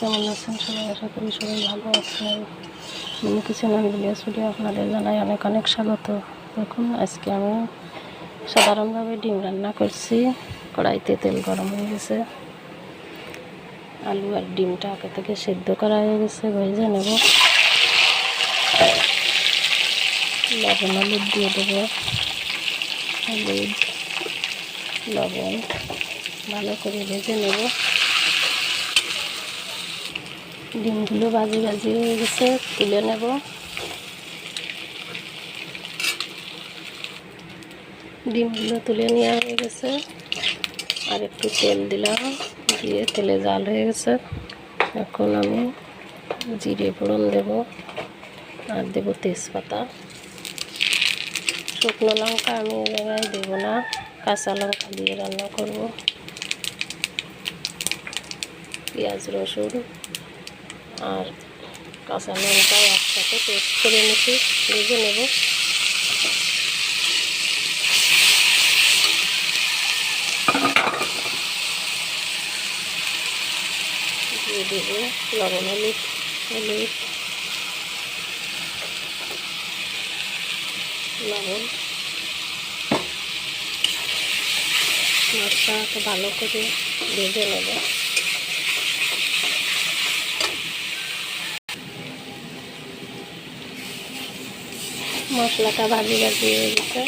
কেমন আছেন সবাই? আশা করি সবাই ভালো আছেন। কিচেন অ্যান্ড ভিলেজ স্টুডিও আপনাদের জানাই অনেক অনেক স্বাগত। দেখুন, আজকে আমি সাধারণভাবে ডিম রান্না করছি। কড়াইতে তেল গরম হয়ে গেছে। আলু আর ডিমটা আগে থেকে সেদ্ধ করা হয়ে গেছে, ভেজে নেব। লবণ হলুদ দিয়ে দেবো। হলুদ, লবণ ভালো করে ভেজে নেব। ডিমগুলো বাজি বাজি হয়ে গেছে, তুলে নেব। ডিমগুলো তুলে নেওয়া হয়ে গেছে। আর একটু তেল দিলাম, দিয়ে তেলে জাল হয়ে গেছে। এখন আমি জিরে ফোড়ন দেব আর দেব তেজপাতা। শুকনো লঙ্কা আমি এই জায়গায় দেবো না, কাঁচা লঙ্কা দিয়ে রান্না করব। পেঁয়াজ রসুন আর কাঁচা লঙ্কা একসাথে পেস্ট করে নিচ্ছি ভেজে নেব। লবণ, হলুদ হলুদ, লবণ। মশলাটা ভালো করে ভেজে নেব। মশলাটা ভাজি ভাজি হয়ে গেছে।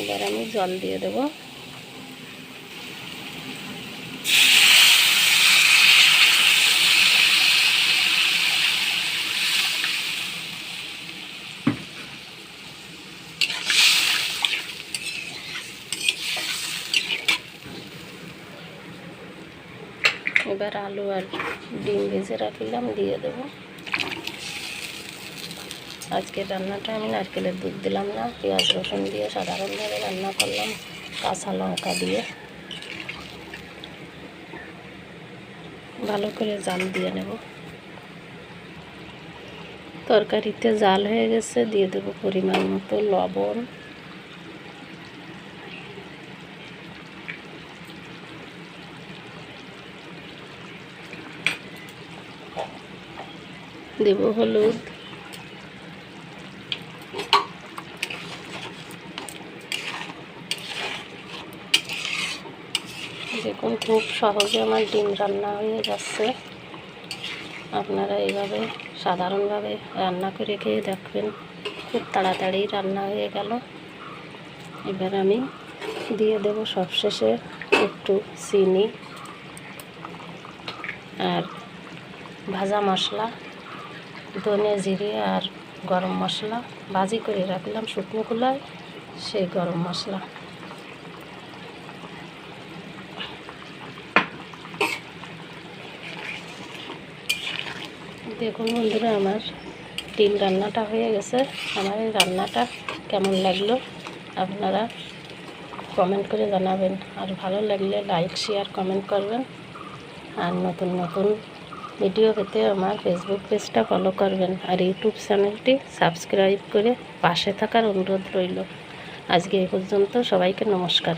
এবার আমি জল দিয়ে দেবো। এবার আলু আর ডিম ভেজে রাখলাম, দিয়ে দেবো। আজকের রান্নাটা আমি নারকেলের দুধ দিলাম না, পেঁয়াজ রসুন দিয়ে সাধারণভাবে রান্না করলাম, কাঁচা লঙ্কা দিয়ে। ভালো করে জাল দিয়ে নেব। তরকারিতে জাল হয়ে গেছে, দিয়ে দেবো পরিমাণ মতো লবণ। দেব হলুদ। দেখুন, খুব সহজে আমার ডিম রান্না হয়ে যাচ্ছে। আপনারা এইভাবে সাধারণভাবে রান্না করে খেয়ে দেখবেন, খুব তাড়াতাড়ি রান্না হয়ে গেল। এবার আমি দিয়ে দেব সবশেষে একটু চিনি আর ভাজা মশলা, ধনে জিরে আর গরম মশলা। ভাজি করে রাখলাম শুকনো কুলায় সেই গরম মশলা। দেখুন বন্ধুরা, আমার ডিম রান্নাটা হয়ে গেছে। আমার এই রান্নাটা কেমন লাগল আপনারা কমেন্ট করে জানাবেন। আর ভালো লাগলে লাইক শেয়ার কমেন্ট করবেন। আর নতুন নতুন ভিডিও পেতে আমার ফেসবুক পেজটা ফলো করবেন। আর ইউটিউব চ্যানেলটি সাবস্ক্রাইব করে পাশে থাকার অনুরোধ রইল। আজকে এই পর্যন্ত সবাইকে নমস্কার।